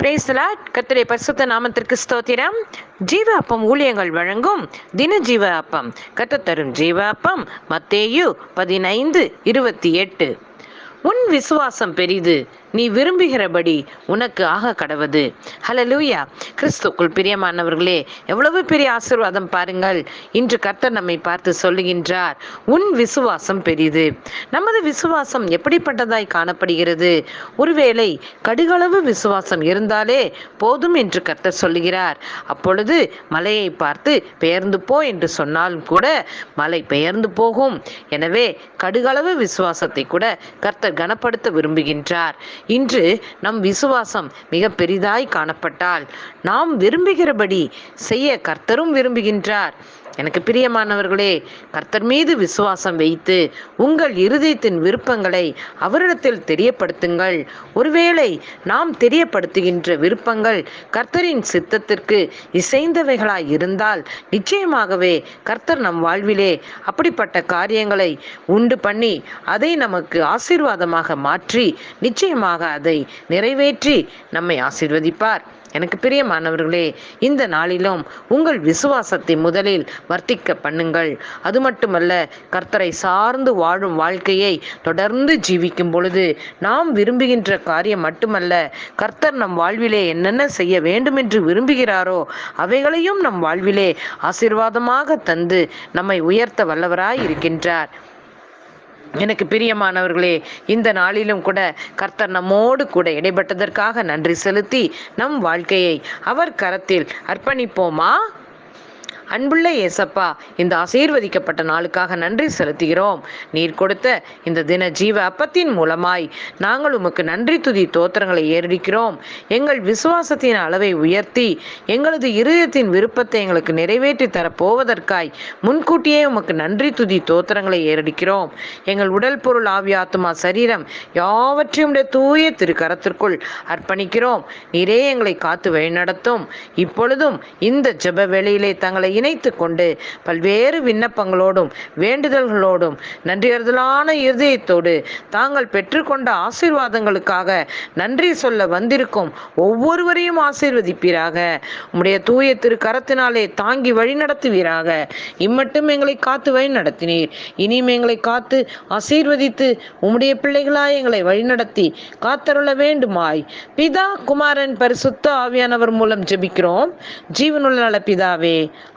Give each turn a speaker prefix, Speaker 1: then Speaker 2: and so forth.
Speaker 1: பிரேசலாட் கத்திரை பரிசுத்த நாமத்திற்கு ஸ்தோத்திரம். ஜீவ அப்பம் ஊழியங்கள் வழங்கும் தின ஜீவ அப்பம் கத்த தரும் ஜீவ அப்பம் மத்தேயு பதினைந்து இருபத்தி எட்டு. உன் விசுவாசம் பெரிது. நீ விரும்புகிறபடி உனக்கு ஆக கடவது. ஹலலூயா கிறிஸ்துக்குள் பிரியமானவர்களே எவ்வளவு பெரிய ஆசீர்வாதம் பாருங்கள். இன்று கர்த்தர் நம்மை பார்த்து சொல்லுகின்றார் உன் விசுவாசம் பெரிது. நமது விசுவாசம் எப்படிப்பட்டதாய் காணப்படுகிறது? ஒருவேளை கடுகளவு விசுவாசம் இருந்தாலே போதும் என்று கர்த்தர் சொல்லுகிறார். அப்பொழுது மலையை பார்த்து பெயர்ந்து போ என்று சொன்னாலும் கூட மலை பெயர்ந்து போகும். எனவே கடுகளவு விசுவாசத்தை கூட கர்த்தர் கனப்படுத்த விரும்புகின்றார். இன்று நம் விசுவாசம் மிக பெரிதாய் காணப்பட்டால் நாம் விரும்புகிறபடி செய்ய கர்த்தரும் விரும்புகின்றார். எனக்கு பிரியமானவர்களே கர்த்தர் மீது விசுவாசம் வைத்து உங்கள் இருதயத்தின் விருப்பங்களை அவரிடத்தில் தெரியப்படுத்துங்கள். ஒருவேளை நாம் தெரியப்படுத்துகின்ற விருப்பங்கள் கர்த்தரின் சித்தத்திற்கு இசைந்தவைகளாய் இருந்தால் நிச்சயமாகவே கர்த்தர் நம் வாழ்விலே அப்படிப்பட்ட காரியங்களை உண்டு பண்ணி அதை நமக்கு ஆசீர்வாதமாக மாற்றி நிச்சயமாக அதை நிறைவேற்றி நம்மை ஆசீர்வதிப்பார். எனக்கு பிரியமானவர்களே இந்த நாளிலும் உங்கள் விசுவாசத்தை முதலில் வர்த்திக்க பண்ணுங்கள். அது மட்டுமல்ல கர்த்தரை சார்ந்து வாழும் வாழ்க்கையை தொடர்ந்து ஜீவிக்கும் பொழுது நாம் விரும்புகின்ற காரியம் மட்டுமல்ல கர்த்தர் நம் வாழ்விலே என்னென்ன செய்ய வேண்டும் என்று விரும்புகிறாரோ அவைகளையும் நம் வாழ்விலே ஆசீர்வாதமாக தந்து நம்மை உயர்த்த வல்லவராய் இருக்கின்றார். எனக்கு பிரியமானவர்களே இந்த நாளிலும் கூட கர்த்தர் நம்மோடு கூட இடைப்பட்டதற்காக நன்றி செலுத்தி நம் வாழ்க்கையை அவர் கரத்தில் அர்ப்பணிப்போமா? அன்புள்ள ஏசப்பா இந்த ஆசீர்வதிக்கப்பட்ட நாளுக்காக நன்றி செலுத்துகிறோம். நீர் கொடுத்த இந்த தின ஜீவ அப்பத்தின் மூலமாய் நாங்கள் உமக்கு நன்றி துதி தோத்திரங்களை ஏறடிக்கிறோம். எங்கள் விசுவாசத்தின் அளவை உயர்த்தி எங்களது இருதயத்தின் விருப்பத்தை எங்களுக்கு நிறைவேற்றி தரப்போவதற்காய் முன்கூட்டியே உமக்கு நன்றி துதி தோத்திரங்களை ஏறடிக்கிறோம். எங்கள் உடல் பொருள் ஆவி ஆத்துமா சரீரம் யாவற்றையும் தூய திரு கரத்திற்குள் அர்ப்பணிக்கிறோம். நீரே எங்களை காத்து வழிநடத்தும். இப்பொழுதும் இந்த ஜெப வேளையிலே தங்களை இணைத்து கொண்டு பல்வேறு விண்ணப்பங்களோடும் வேண்டுதல்களோடும் நன்றியறுதலான இருதயத்தோடு தாங்கள் பெற்றுக்கொண்ட ஆசீர்வாதங்களுக்காக நன்றி சொல்ல வந்திருக்கும் ஒவ்வொருவரையும் ஆசீர்வதிப்பீராக. உம்முடைய தூய திருக்கரத்தினாலே தாங்கி வழி நடத்துவீராக. இம்மட்டும் எங்களை காத்து வழி நடத்தினீர். இனியும் எங்களை காத்து ஆசீர்வதித்து உம்முடைய பிள்ளைகளாய் எங்களை வழிநடத்தி காத்தருள வேண்டுமாய். பிதா குமாரன் பரிசுத்த ஆவியானவர் மூலம் ஜெபிக்கிறோம். ஜீவனுள்ள நல பிதாவே